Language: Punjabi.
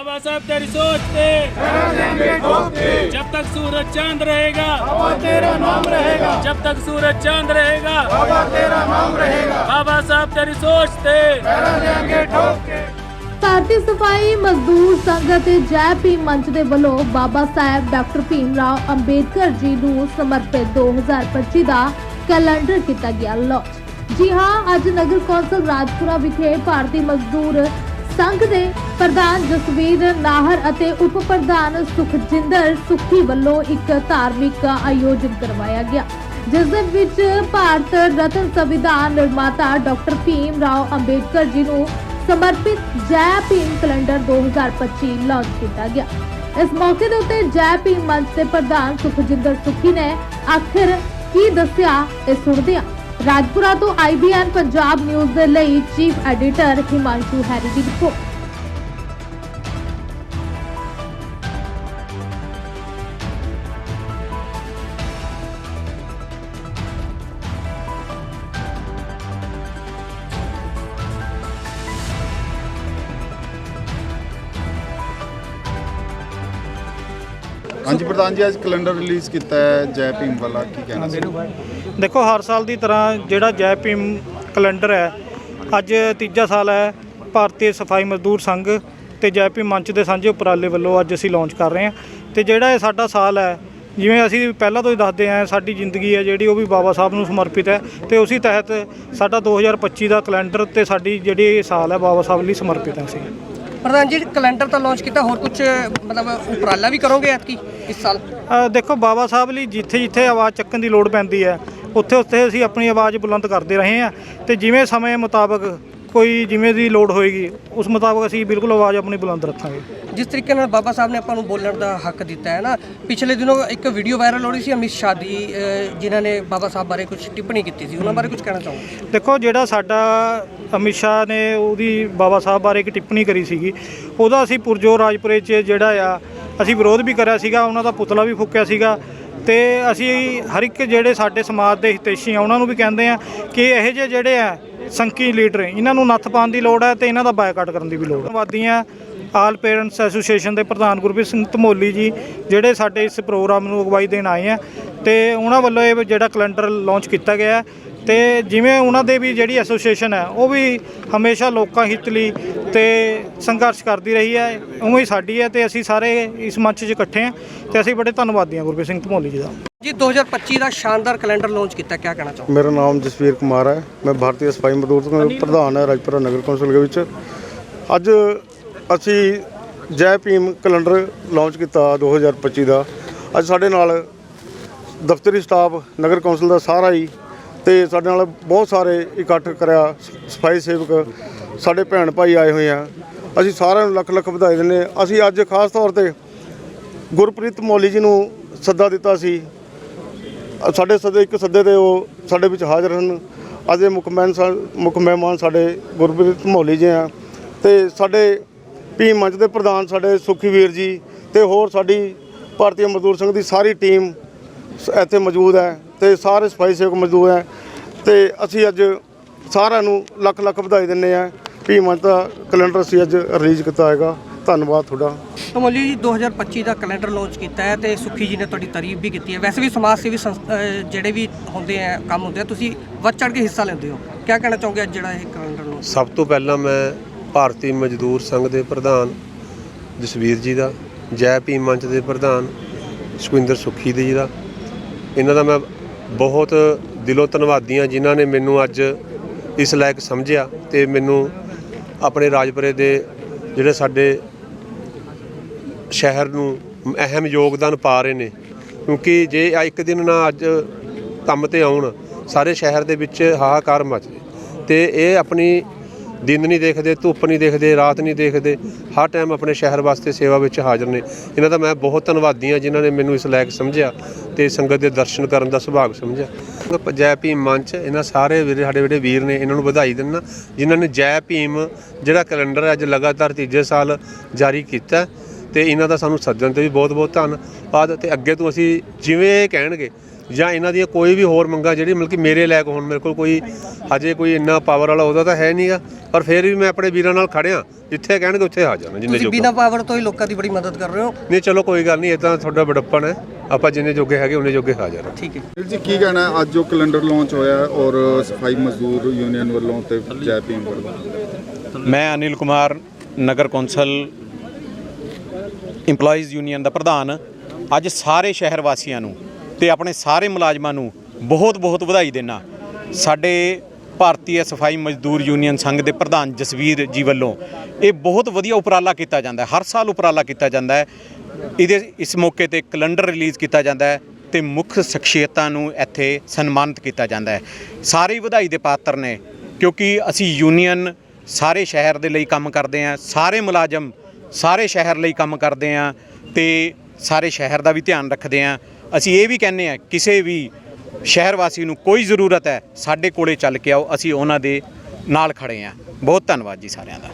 बाबा साहब तेरी सोच पे जब तक सूरज चांद रहेगा तेरा नाम रहेगा जब तक सूरज चांद रहेगा बाबा तेरा नाम रहेगा बाबा साहब तेरी सोच पे पैरा देंगे ठोक के ਭਾਰਤੀ ਸਫਾਈ ਮਜ਼ਦੂਰ ਸੰਘ ਅਤੇ ਜੈ ਭੀਮ ਮੰਚ ਦੇ ਵੱਲੋਂ ਬਾਬਾ ਸਾਹਿਬ ਡਾਕਟਰ ਭੀਮ ਰਾਓ ਅੰਬੇਦਕਰ ਜੀ ਨੂੰ ਸਮਰਪਿਤ 2025 ਦਾ ਕੈਲੰਡਰ ਕੀਤਾ ਗਿਆ ਲਾਂਚ ਜੀ ਹਾਂ ਅੱਜ ਨਗਰ ਕੌਂਸਲ ਰਾਜਪੁਰਾ ਵਿਖੇ ਭਾਰਤੀ ਮਜ਼ਦੂਰ ਸੰਘ ਦੇ ਪ੍ਰਧਾਨ ਜਸਵੀਰ ਨਾਹਰ ਅਤੇ ਉਪ ਪ੍ਰਧਾਨ ਸੁਖਜਿੰਦਰ ਸੁਖੀ ਵੱਲੋਂ ਇੱਕ ਧਾਰਮਿਕ ਆਯੋਜਨ ਕਰਵਾਇਆ ਗਿਆ, ਜਿਸ ਦੇ ਵਿੱਚ ਭਾਰਤ ਰਤਨ ਸੰਵਿਧਾਨ ਨਿਰਮਾਤਾ ਡਾਕਟਰ ਭੀਮ ਰਾਓ ਅੰਬੇਡਕਰ ਜੀ ਨੂੰ ਸਮਰਪਿਤ ਜੈ ਭੀਮ ਕੈਲੰਡਰ 2025 ਲਾਂਚ ਕੀਤਾ ਗਿਆ। ਇਸ ਮੌਕੇ ਦੇ ਉੱਤੇ ਜੈ ਭੀਮ ਮੰਚ ਦੇ ਪ੍ਰਧਾਨ ਸੁਖਜਿੰਦਰ ਸੁਖੀ ਨੇ ਆਖਿਰ ਕੀ ਦੱਸਿਆ, ਇਹ ਸੁਣਦੇ ਹਾਂ। ਰਾਜਪੁਰਾ ਤੋਂ ਆਈਬੀਐਨ ਪੰਜਾਬ ਨਿਊਜ਼ ਦੇ ਲਈ ਚੀਫ ਐਡੀਟਰ ਹਿਮਾਂਸ਼ੂ ਹੈਰੀ ਦੀ ਰਿਪੋਰਟ। ਹਾਂਜੀ, ਪ੍ਰਧਾਨ ਜੀ, ਅੱਜ ਕੈਲੰਡਰ ਰਿਲੀਜ਼ ਕੀਤਾ ਹੈ ਜੈ ਭੀਮ ਵਾਲਾ, ਕੀ ਕਹਿਣਾ ਸੀ ਦੇਖੋ, ਹਰ ਸਾਲ ਦੀ ਤਰ੍ਹਾਂ ਜਿਹੜਾ ਜੈ ਭੀਮ ਕੈਲੰਡਰ ਹੈ, ਅੱਜ ਤੀਜਾ ਸਾਲ ਹੈ, ਭਾਰਤੀ ਸਫ਼ਾਈ ਮਜ਼ਦੂਰ ਸੰਘ ਤੇ ਜੈ ਭੀਮ ਮੰਚ ਦੇ ਸਾਂਝੇ ਉਪਰਾਲੇ ਵੱਲੋਂ ਅੱਜ ਅਸੀਂ ਲਾਂਚ ਕਰ ਰਹੇ ਹਾਂ। ਤੇ ਜਿਹੜਾ ਇਹ ਸਾਡਾ ਸਾਲ ਹੈ, ਜਿਵੇਂ ਅਸੀਂ ਪਹਿਲਾਂ ਤੋਂ ਹੀ ਦੱਸਦੇ ਆਂ ਸਾਡੀ ਜ਼ਿੰਦਗੀ ਹੈ ਜਿਹੜੀ, ਉਹ ਵੀ ਬਾਬਾ ਸਾਹਿਬ ਨੂੰ ਸਮਰਪਿਤ ਹੈ ਤੇ ਉਸੇ ਤਹਿਤ ਸਾਡਾ 2025 ਦਾ ਕੈਲੰਡਰ ਤੇ ਸਾਡੀ ਜਿਹੜੀ ਇਹ ਸਾਲ ਹੈ, ਬਾਬਾ ਸਾਹਿਬ ਲਈ ਸਮਰਪਿਤ ਹੈ ਅਸੀਂ। ਪ੍ਰਧਾਨ ਜੀ ਕੈਲੰਡਰ ਤਾਂ ਲਾਂਚ ਕੀਤਾ ਹੋਰ ਕੁਝ ਮਤਲਬ ਉਪਰਾਲਾ ਵੀ ਕਰੋਗੇ ਐਤਕੀ ਇਸ ਸਾਲ? ਦੇਖੋ ਬਾਬਾ ਸਾਹਿਬ ਲਈ ਜਿੱਥੇ ਜਿੱਥੇ ਆਵਾਜ਼ ਚੱਕਣ ਦੀ ਲੋੜ ਪੈਂਦੀ ਹੈ ਉੱਥੇ ਉੱਥੇ ਅਸੀਂ ਆਪਣੀ ਆਵਾਜ਼ ਬੁਲੰਦ ਕਰਦੇ ਰਹੇ ਹਾਂ ਤੇ ਜਿਵੇਂ ਸਮੇਂ ਮੁਤਾਬਕ ਕੋਈ ਜਿਵੇਂ ਦੀ ਲੋੜ ਹੋਏਗੀ ਉਸ ਮੁਤਾਬਕ ਅਸੀਂ ਬਿਲਕੁਲ ਆਵਾਜ਼ ਆਪਣੀ ਬੁਲੰਦ ਰੱਖਾਂਗੇ। ਜਿਸ ਤਰੀਕੇ ਨਾਲ ਬਾਬਾ ਸਾਹਿਬ ਨੇ ਆਪਾਂ ਨੂੰ ਬੋਲਣ ਦਾ ਹੱਕ ਦਿੱਤਾ ਹੈ ਨਾ ਪਿਛਲੇ ਦਿਨੋਂ ਇੱਕ ਵੀਡੀਓ ਵਾਇਰਲ ਹੋ ਰਹੀ ਸੀ ਅਮਿਤ ਸ਼ਾਹ ਦੀ ਅ, ਜਿਨ੍ਹਾਂ ਨੇ ਬਾਬਾ ਸਾਹਿਬ ਬਾਰੇ ਕੁਝ ਟਿੱਪਣੀ ਕੀਤੀ ਸੀ ਉਹਨਾਂ ਬਾਰੇ ਕੁਝ ਕਹਿਣਾ ਚਾਹੋਗੇ? ਦੇਖੋ ਜਿਹੜਾ ਸਾਡਾ ਅਮਿਤ ਸ਼ਾਹ ਨੇ ਉਹਦੀ ਬਾਬਾ ਸਾਹਿਬ ਬਾਰੇ ਇੱਕ ਟਿੱਪਣੀ ਕਰੀ ਸੀਗੀ। ਉਹਦਾ ਅਸੀਂ ਪੁਰਜੋ ਰਾਜਪੁਰੇ 'ਚ ਜਿਹੜਾ ਆ, ਅਸੀਂ ਵਿਰੋਧ ਵੀ ਕਰਿਆ ਸੀਗਾ, ਉਹਨਾਂ ਦਾ ਪੁਤਲਾ ਵੀ ਫੂਕਿਆ ਸੀਗਾ ਤੇ ਅਸੀਂ ਹਰ ਇੱਕ ਜਿਹੜੇ ਸਾਡੇ ਸਮਾਜ ਦੇ ਹਿਤੈਸ਼ੀ ਆ, ਉਹਨਾਂ ਨੂੰ ਵੀ ਕਹਿੰਦੇ ਆ ਕਿ ਇਹੋ ਜਿਹੇ ਜਿਹੜੇ ਆ ਸੰਕੀ ਲੀਡਰ, ਇਹਨਾਂ ਨੂੰ ਨੱਥ ਪਾਉਣ ਦੀ ਲੋੜ ਹੈ ਤੇ ਇਹਨਾਂ ਦਾ ਬਾਇਕਾਟ ਕਰਨ ਦੀ ਵੀ ਲੋੜ ਹੈ ਧੰਨਵਾਦੀਆਂ ਆਲ ਪੇਰੈਂਟਸ ਐਸੋਸੀਏਸ਼ਨ ਦੇ ਪ੍ਰਧਾਨ ਗੁਰਪ੍ਰੀਤ ਸਿੰਘ ਧਮੋਲੀ ਜੀ, ਜਿਹੜੇ ਸਾਡੇ ਇਸ ਪ੍ਰੋਗਰਾਮ ਨੂੰ ਅਗਵਾਈ ਦੇਣ ਆਏ ਆ ਤੇ ਉਹਨਾਂ ਵੱਲੋਂ ਇਹ ਜਿਹੜਾ ਕੈਲੰਡਰ ਲਾਂਚ ਕੀਤਾ ਗਿਆ ਤੇ ਜਿਵੇਂ ਉਹਨਾਂ ਦੇ ਵੀ ਜਿਹੜੀ ਐਸੋਸੀਏਸ਼ਨ ਹੈ ਉਹ ਵੀ ਹਮੇਸ਼ਾ ਲੋਕਾਂ ਹਿੱਤ ਲਈ ਤੇ ਸੰਘਰਸ਼ ਕਰਦੀ ਰਹੀ ਹੈ ਉਵੇਂ ਹੀ ਸਾਡੀ ਹੈ ਤੇ ਅਸੀਂ ਸਾਰੇ ਇਸ ਮੰਚ 'ਚ ਇਕੱਠੇ ਹਾਂ ਤੇ ਅਸੀਂ ਬੜੇ ਧੰਨਵਾਦੀ ਹਾਂ ਗੁਰਪ੍ਰੀਤ ਸਿੰਘ ਧਮੋਲੀ ਜੀ ਦਾ। ਜੀ 2025 ਦਾ ਸ਼ਾਨਦਾਰ ਕੈਲੰਡਰ ਲਾਂਚ ਕੀਤਾ ਕੀ ਕਹਿਣਾ ਚਾਹੋਗੇ? ਮੇਰਾ ਨਾਮ ਜਸਵੀਰ ਕੁਮਾਰ ਹੈ ਮੈਂ ਭਾਰਤੀ ਸਫ਼ਾਈ ਮਜ਼ਦੂਰ ਸੰਘ ਦਾ ਪ੍ਰਧਾਨ ਹੈ ਰਾਜਪੁਰਾ ਨਗਰ ਕੌਂਸਲ ਦੇ ਵਿੱਚ। ਅੱਜ ਅਸੀਂ ਜੈ ਭੀਮ ਕੈਲੰਡਰ ਲਾਂਚ ਕੀਤਾ 2025 ਦਾ। ਅੱਜ ਸਾਡੇ ਨਾਲ ਦਫ਼ਤਰੀ ਸਟਾਫ ਨਗਰ ਕੌਂਸਲ ਦਾ ਸਾਰਾ ਹੀ ਤੇ ਸਾਡੇ ਨਾਲ ਬਹੁਤ ਸਾਰੇ ਇਕੱਠ ਕਰਿਆ, ਸਫ਼ਾਈ ਸੇਵਕ, ਸਾਡੇ ਭੈਣ ਭਾਈ ਆਏ ਹੋਏ ਆ। ਅਸੀਂ ਸਾਰਿਆਂ ਨੂੰ ਲੱਖ ਲੱਖ ਵਧਾਈ ਦਿੰਦੇ ਹਾਂ। ਅਸੀਂ ਅੱਜ ਖਾਸ ਤੌਰ ਤੇ ਗੁਰਪ੍ਰੀਤ ਮੌਲੀ ਜੀ ਨੂੰ ਸੱਦਾ ਦਿੱਤਾ ਸੀ। ਸਾਡੇ ਸੱਦੇ, ਇੱਕ ਸੱਦੇ ਤੇ ਉਹ ਸਾਡੇ ਵਿੱਚ ਹਾਜ਼ਰ ਹਨ। ਅੱਜ ਮੁੱਖ ਮਹਿਮਾਨ ਮੁੱਖ ਮਹਿਮਾਨ ਸਾਡੇ ਗੁਰਪ੍ਰੀਤ ਮੌਲੀ ਜੀ ਆ ਤੇ ਸਾਡੇ ਭੀਮ ਮੰਚ ਦੇ ਪ੍ਰਧਾਨ ਸਾਡੇ ਸੁਖੀ ਵੀਰ ਜੀ ਤੇ ਹੋਰ ਸਾਡੀ ਭਾਰਤੀ ਮਜ਼ਦੂਰ ਸੰਘ ਦੀ ਸਾਰੀ ਟੀਮ ਸ- ਇੱਥੇ ਮੌਜੂਦ ਹੈ। ਤੇ ਸਾਰੇ ਸਫ਼ਾਈ ਸੇਵਕ ਮੌਜੂਦ ਹੈ ਤੇ ਅਸੀਂ ਅੱਜ ਸਾਰਿਆਂ ਨੂੰ ਲੱਖ ਲੱਖ ਵਧਾਈ ਦਿੰਦੇ ਆ ਭੀਮ ਦਾ ਕੈਲੰਡਰ ਅਸੀਂ ਅੱਜ ਰਿਲੀਜ਼ ਕੀਤਾ ਹੈਗਾ। ਧੰਨਵਾਦ ਤੁਹਾਡਾ। ਤਮੋਲੀ ਜੀ 2025 ਦਾ ਕੈਲੰਡਰ ਲਾਂਚ ਕੀਤਾ ਹੈ ਤੇ ਸੁਖੀ ਜੀ ਨੇ ਤੁਹਾਡੀ ਤਾਰੀਫ ਵੀ ਕੀਤੀ ਹੈ। ਵੈਸੇ ਵੀ ਸਮਾਜ ਸੇਵੀ ਜਿਹੜੇ ਵੀ ਹੁੰਦੇ ਆ ਕੰਮ ਹੁੰਦੇ ਆ ਤੁਸੀਂ ਵੱਧ ਚੜ ਕੇ ਹਿੱਸਾ ਲੈਂਦੇ ਹੋ। ਕੀ ਕਹਿਣਾ ਚਾਹੋਗੇ ਅੱਜ ਜਿਹੜਾ ਇਹ ਕੈਲੰਡਰ ਲਾਂਚ? ਸਭ ਤੋਂ ਪਹਿਲਾਂ ਮੈਂ ਭਾਰਤੀ ਮਜ਼ਦੂਰ ਸੰਘ ਦੇ ਪ੍ਰਧਾਨ ਜਸਵੀਰ ਜੀ ਦਾ ਜੈ ਭੀਮ ਮੰਚ ਦੇ ਪ੍ਰਧਾਨ ਸੁਖਵਿੰਦਰ ਸੁੱਖੀ ਜੀ ਦਾ ਇਹਨਾਂ ਦਾ ਮੈਂ ਬਹੁਤ ਦਿਲੋਂ ਧੰਨਵਾਦੀਆਂ ਜਿਨ੍ਹਾਂ ਨੇ ਮੈਨੂੰ ਅੱਜ ਇਸ ਲਾਇਕ ਸਮਝਿਆ ਤੇ ਮੈਨੂੰ ਆਪਣੇ ਰਾਜਪੁਰੇ ਦੇ ਜਿਹੜੇ ਸਾਡੇ ਸ਼ਹਿਰ ਨੂੰ ਅਹਿਮ ਯੋਗਦਾਨ ਪਾ ਰਹੇ ਨੇ। ਕਿਉਂਕਿ ਜੇ ਇੱਕ ਦਿਨ ਨਾ ਅੱਜ ਕੰਮ ਤੇ ਆਉਣ, ਸਾਰੇ ਸ਼ਹਿਰ ਦੇ ਵਿੱਚ ਹਾਹਾਕਾਰ ਮਚ ਜੇ। ਤੇ ਇਹ ਆਪਣੀ ਦਿਨ ਨਹੀਂ ਦੇਖਦੇ, ਧੁੱਪ ਨਹੀਂ ਦੇਖਦੇ, ਰਾਤ ਨਹੀਂ ਦੇਖਦੇ, ਹਰ ਟਾਈਮ ਆਪਣੇ ਸ਼ਹਿਰ ਵਾਸਤੇ ਸੇਵਾ ਵਿੱਚ ਹਾਜ਼ਰ ਨੇ। ਇਹਨਾਂ ਦਾ ਮੈਂ ਬਹੁਤ ਧੰਨਵਾਦੀ ਹਾਂ ਜਿਨ੍ਹਾਂ ਨੇ ਮੈਨੂੰ ਇਸ ਲਾਇਕ ਸਮਝਿਆ ਤੇ ਸੰਗਤ ਦੇ ਦਰਸ਼ਨ ਕਰਨ ਦਾ ਸੁਭਾਗ ਸਮਝਿਆ। ਜੈ ਭੀਮ ਮੰਚ, ਇਹਨਾਂ ਸਾਰੇ ਵੀਰੇ, ਸਾਡੇ ਜਿਹੜੇ ਵੀਰ ਨੇ, ਇਹਨਾਂ ਨੂੰ ਵਧਾਈ ਦਿੰਦਾ। ਜਿਨ੍ਹਾਂ ਨੇ ਜੈ ਭੀਮ ਜਿਹੜਾ ਕੈਲੰਡਰ ਹੈ ਅੱਜ ਲਗਾਤਾਰ ਤੀਜੇ ਸਾਲ ਜਾਰੀ ਕੀਤਾ ਤੇ ਇਹਨਾਂ ਦਾ ਸਾਨੂੰ ਸੱਜਣ ਤੇ ਵੀ ਬਹੁਤ ਬਹੁਤ ਧੰਨਵਾਦ ਤੇ ਅੱਗੇ ਤੋਂ ਅਸੀਂ ਜਿਵੇਂ ਇਹ ਕਹਿਣਗੇ ਜਾਂ ਇਹਨਾਂ ਦੀਆਂ ਕੋਈ ਵੀ ਹੋਰ ਮੰਗਾਂ ਜਿਹੜੀ ਮਤਲਬ ਕਿ ਮੇਰੇ ਲਾਇਕ ਹੋਣ ਮੇਰੇ ਕੋਲ ਕੋਈ ਹਜੇ ਕੋਈ ਇੰਨਾ ਪਾਵਰ ਵਾਲਾ ਉਹਦਾ ਤਾਂ ਹੈ ਨਹੀਂਗਾ ਪਰ ਫਿਰ ਵੀ ਮੈਂ ਆਪਣੇ ਵੀਰਾਂ ਨਾਲ ਖੜਿਆ ਜਿੱਥੇ ਕਹਿਣਗੇ ਉੱਥੇ ਹਾਜ਼ਰ ਹਾਂ ਜਿੰਨੇ ਤੁਸੀਂ ਜੋਗਾ ਬਿਨਾਂ ਪਾਵਰ ਤੋਂ ਹੀ ਲੋਕਾਂ ਦੀ ਬੜੀ ਮਦਦ ਕਰ ਰਹੇ ਹੋ? ਨਹੀਂ ਚਲੋ ਕੋਈ ਗੱਲ ਨਹੀਂ ਇਹ ਤਾਂ ਤੁਹਾਡਾ ਬੜੱਪਨ ਹੈ। ਆਪਾਂ ਜਿੰਨੇ ਜੋਗੇ ਹੈਗੇ ਉਹਨੇ ਜੋਗੇ ਹਾਜ਼ਰ ਹਾਂ ਠੀਕ ਹੈ। ਵੀਰ ਜੀ ਕੀ ਕਹਿਣਾ? ਹੈ? ਅੱਜ ਜੋ ਕੈਲੰਡਰ ਲਾਂਚ ਹੋਇਆ ਹੈ ਔਰ ਸਫ਼ਾਈ ਮਜ਼ਦੂਰ ਯੂਨੀਅਨ ਵੱਲੋਂ ਤੇ ਜੈ ਭੀਮ ਵੱਲੋਂ। ਮੈਂ ਅਨਿਲ ਕੁਮਾਰ ਨਗਰ ਕੌਂਸਲ EMPLOYEES ਯੂਨੀਅਨ ਦਾ ਪ੍ਰਧਾਨ। ਅੱਜ ਸਾਰੇ ਸ਼ਹਿਰ ਵਾਸੀਆਂ ਨੂੰ ਤੇ ਆਪਣੇ ਸਾਰੇ ਮੁਲਾਜ਼ਮਾਂ ਨੂੰ ਬਹੁਤ ਬਹੁਤ ਵਧਾਈ ਦੇਣਾ ਸਾਡੇ ਭਾਰਤੀ ਸਫ਼ਾਈ ਮਜ਼ਦੂਰ ਯੂਨੀਅਨ ਸੰਘ ਦੇ ਪ੍ਰਧਾਨ ਜਸਵੀਰ ਜੀ ਵੱਲੋਂ ਇਹ ਬਹੁਤ ਵਧੀਆ ਉਪਰਾਲਾ ਕੀਤਾ ਜਾਂਦਾ ਹੈ। ਹਰ ਸਾਲ ਉਪਰਾਲਾ ਕੀਤਾ ਜਾਂਦਾ ਹੈ। ਇਹਦੇ ਇਸ ਮੌਕੇ ਤੇ ਕੈਲੰਡਰ ਰਿਲੀਜ਼ ਕੀਤਾ ਜਾਂਦਾ ਹੈ ਤੇ ਮੁੱਖ ਸ਼ਖਸੀਅਤਾਂ ਨੂੰ ਇੱਥੇ ਸਨਮਾਨਿਤ ਕੀਤਾ ਜਾਂਦਾ ਹੈ। ਸਾਰੇ ਵਧਾਈ ਦੇ ਪਾਤਰ ਨੇ, ਕਿਉਂਕਿ ਅਸੀਂ ਯੂਨੀਅਨ ਸਾਰੇ ਸ਼ਹਿਰ ਦੇ ਲਈ ਕੰਮ ਕਰਦੇ ਹਾਂ, ਸਾਰੇ ਮੁਲਾਜ਼ਮ ਸਾਰੇ ਸ਼ਹਿਰ ਲਈ ਕੰਮ ਕਰਦੇ ਹਾਂ ਤੇ ਸਾਰੇ ਸ਼ਹਿਰ ਦਾ ਵੀ ਧਿਆਨ ਰੱਖਦੇ ਹਾਂ। ਅਸੀਂ ਇਹ ਵੀ ਕਹਿੰਦੇ ਹਾਂ, ਕਿਸੇ ਵੀ ਸ਼ਹਿਰ ਵਾਸੀ ਨੂੰ ਕੋਈ ਜ਼ਰੂਰਤ ਹੈ, ਸਾਡੇ ਕੋਲੇ ਚੱਲ ਕੇ ਆਓ, ਅਸੀਂ ਉਹਨਾਂ ਦੇ ਨਾਲ ਖੜੇ ਹਾਂ। ਬਹੁਤ ਧੰਨਵਾਦ ਜੀ ਸਾਰਿਆਂ ਦਾ।